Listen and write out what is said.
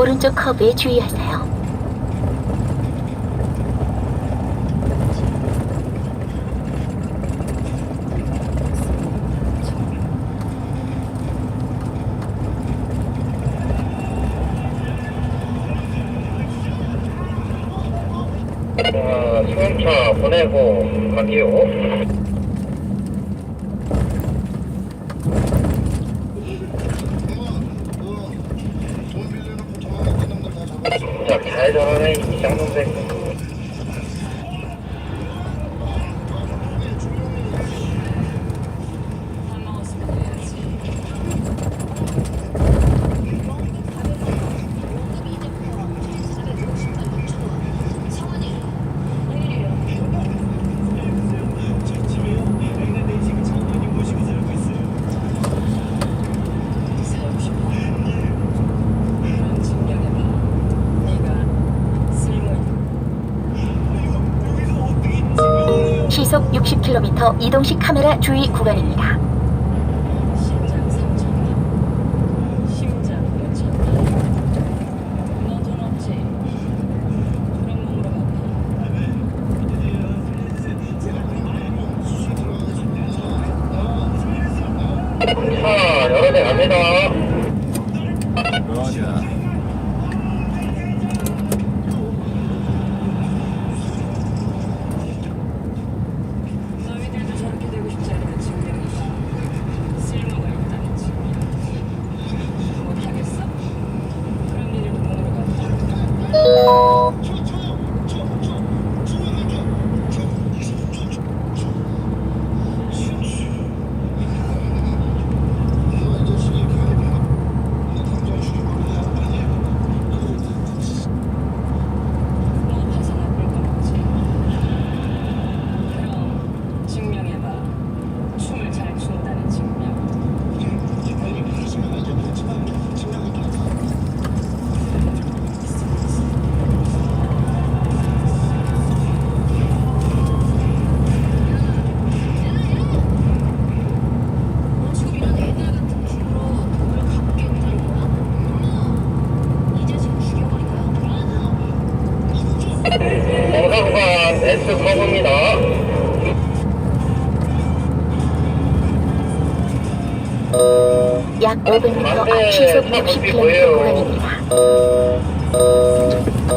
오른쪽 커브에 주의하세요. 수험차 보내고 갈게요. Estamos nos vendo. 시속 60km 이동식 카메라 주의 구간입니다. 아, 자, 여러 대 갑니다. 약 500m 앞 시속 60km/h.